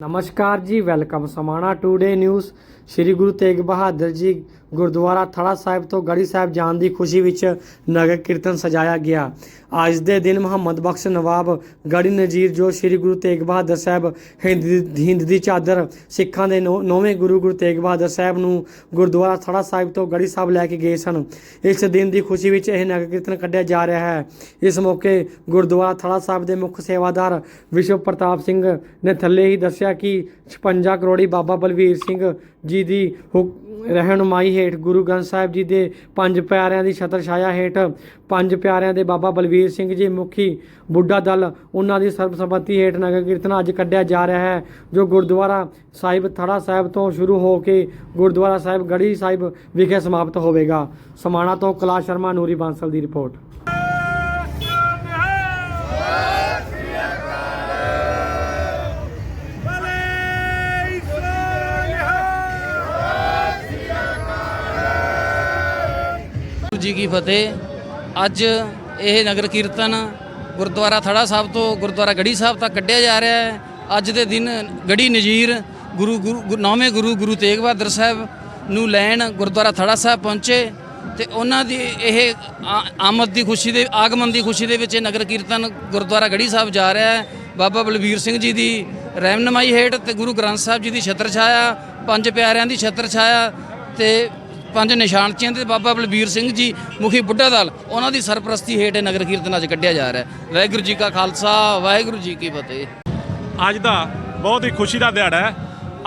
ਨਮਸਕਾਰ ਜੀ welcome Samana today news Shri Guru Tegh Bahadur ji Gurdwara Thara ਸਾਹਿਬ ਤੋਂ ਗੜੀ ਸਾਹਿਬ ਜਾਣ ਦੀ ਖੁਸ਼ੀ ਵਿੱਚ ਨਗਰ ਕੀਰਤਨ ਸਜਾਇਆ ਗਿਆ। ਅੱਜ ਦੇ ਦਿਨ ਮੁਹੰਮਦ ਬਖਸ਼ ਨਵਾਬ ਗੜੀ ਨਜੀਰ ਜੋ ਸ੍ਰੀ ਗੁਰੂ ਤੇਗ ਬਹਾਦਰ ਸਾਹਿਬ ਹਿੰਦ ਦੀ ਹਿੰਦ ਦੀ ਚਾਦਰ ਸਿੱਖਾਂ ਦੇ ਨੌ- ਨੌਵੇਂ ਗੁਰੂ ਗੁਰੂ ਤੇਗ ਬਹਾਦਰ ਸਾਹਿਬ ਨੂੰ ਗੁਰਦੁਆਰਾ ਥੜਾ ਸਾਹਿਬ ਤੋਂ ਗੜੀ ਸਾਹਿਬ ਲੈ ਕੇ ਗਏ ਸਨ। ਇਸ ਦਿਨ ਦੀ ਖੁਸ਼ੀ ਵਿੱਚ ਇਹ ਨਗਰ ਕੀਰਤਨ ਕੱਢਿਆ ਜਾ ਰਿਹਾ ਹੈ। ਇਸ ਮੌਕੇ ਗੁਰਦੁਆਰਾ ਥੜਾ ਸਾਹਿਬ ਦੇ ਮੁੱਖ ਸੇਵਾਦਾਰ ਵਿਸ਼ਵ ਪ੍ਰਤਾਪ ਸਿੰਘ ਨੇ ਥੱਲੇ ਹੀ ਦੱਸਿਆ ਕਿ 56 ਕਰੋੜੀ ਬਾਬਾ ਬਲਵੀਰ ਸਿੰਘ ਜੀ ਦੀ ਹੁ- ਰਹਿਨੁਮਾਈ ਹੇਠ ਗੁਰੂ ਗ੍ਰੰਥ ਸਾਹਿਬ ਜੀ ਦੇ ਪੰਜ ਪਿਆਰਿਆਂ ਦੀ ਛਤਰ ਛਾਇਆ ਹੇਠ ਪੰਜ ਪਿਆਰਿਆਂ ਦੇ ਬਾਬਾ ਬਲਵੀਰ ਸਿੰਘ ਜੀ ਮੁਖੀ ਬੁੱਢਾ ਦਲ ਉਹਨਾਂ ਦੀ ਸਰਬਸੰਮਤੀ ਹੇਠ ਨਗਰ ਕੀਰਤਨ ਅੱਜ ਕੱਢਿਆ ਜਾ ਰਿਹਾ ਹੈ, ਜੋ ਗੁਰਦੁਆਰਾ ਸਾਹਿਬ ਥੜਾ ਸਾਹਿਬ ਤੋਂ ਸ਼ੁਰੂ ਹੋ ਕੇ ਗੁਰਦੁਆਰਾ ਸਾਹਿਬ ਗੜੀ ਸਾਹਿਬ ਵਿਖੇ ਸਮਾਪਤ ਹੋਵੇਗਾ। ਸਮਾਣਾ ਤੋਂ ਕਲਾ ਸ਼ਰਮਾ, ਨੂਰੀ ਬਾਂਸਲ ਦੀ ਰਿਪੋਰਟ। ਵਾਹਿਗੁਰੂ ਜੀ ਕੀ ਫਤਿਹ। ਅੱਜ ਇਹ ਨਗਰ ਕੀਰਤਨ ਗੁਰਦੁਆਰਾ ਥੜਾ ਸਾਹਿਬ ਤੋਂ ਗੁਰਦੁਆਰਾ ਗੜੀ ਸਾਹਿਬ ਤੱਕ ਕੱਢਿਆ ਜਾ ਰਿਹਾ ਹੈ। ਅੱਜ ਦੇ ਦਿਨ ਗੜੀ ਨਜੀਰ ਗੁਰੂ ਗੁਰੂ ਨੌਵੇਂ ਗੁਰੂ ਗੁਰੂ ਤੇਗ ਬਹਾਦਰ ਸਾਹਿਬ ਨੂੰ ਲੈਣ ਗੁਰਦੁਆਰਾ ਥੜਾ ਸਾਹਿਬ ਪਹੁੰਚੇ ਤੇ ਉਹਨਾਂ ਦੀ ਇਹ ਆ- ਆਮਦ ਦੀ ਖੁਸ਼ੀ ਦੇ ਆਗਮਨ ਦੀ ਖੁਸ਼ੀ ਦੇ ਵਿੱਚ ਇਹ ਨਗਰ ਕੀਰਤਨ ਗੁਰਦੁਆਰਾ ਗੜੀ ਸਾਹਿਬ ਜਾ ਰਿਹਾ ਹੈ। ਬਾਬਾ ਬਲਬੀਰ ਸਿੰਘ ਜੀ ਦੀ ਰਹਿਨਮਾਈ ਹੇਠ ਤੇ ਗੁਰੂ ਗ੍ਰੰਥ ਸਾਹਿਬ ਜੀ ਦੀ ਛਤਰ ਛਾਇਆ, ਪੰਜ ਪਿਆਰਿਆਂ ਦੀ ਛਤਰ ਛਾਇਆ ਤੇ ਪੰਜ ਨਿਸ਼ਾਨਚੀਆਂ ਤੇ ਬਾਬਾ ਬਲਬੀਰ ਸਿੰਘ ਜੀ ਮੁਖੀ ਬੁੱਢਾ ਦਲ ਉਹਨਾਂ ਦੀ ਸਰਪ੍ਰਸਤੀ ਹੇਠ ਇਹ ਨਗਰ ਕੀਰਤਨ ਅੱਜ ਕੱਢਿਆ ਜਾ ਰਿਹਾ ਹੈ। ਵਾਹਿਗੁਰੂ ਜੀ ਕਾ ਖਾਲਸਾ ਵਾਹਿਗੁਰੂ ਜੀ ਕੀ ਫਤਿਹ। ਅੱਜ ਦਾ ਬਹੁਤ ਹੀ ਖੁਸ਼ੀ ਦਾ ਦਿਹਾੜਾ ਹੈ।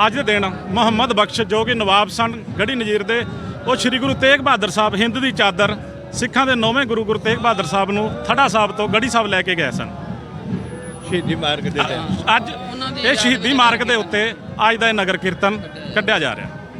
ਅੱਜ ਦੇ ਦਿਨ ਮੁਹੰਮਦ ਬਖਸ਼ ਜੋ ਕਿ ਨਵਾਬ ਸਨ ਗੜੀ ਨਜੀਰ ਦੇ ਉਹ ਸ੍ਰੀ ਗੁਰੂ ਤੇਗ ਬਹਾਦਰ ਸਾਹਿਬ ਹਿੰਦ ਦੀ ਚਾਦਰ ਸਿੱਖਾਂ ਦੇ ਨੌਵੇਂ ਗੁਰੂ ਗੁਰੂ ਤੇਗ ਬਹਾਦਰ ਸਾਹਿਬ ਨੂੰ ਥੜਾ ਸਾਹਿਬ ਤੋਂ ਗੜੀ ਸਾਹਿਬ ਲੈ ਕੇ ਗਏ ਸਨ। ਸ਼ਹੀਦੀ ਮਾਰਗ ਦੇ ਅੱਜ ਇਹ ਸ਼ਹੀਦੀ ਮਾਰਗ ਦੇ ਉੱਤੇ ਅੱਜ ਦਾ ਇਹ ਨਗਰ ਕੀਰਤਨ ਕੱਢਿਆ ਜਾ ਰਿਹਾ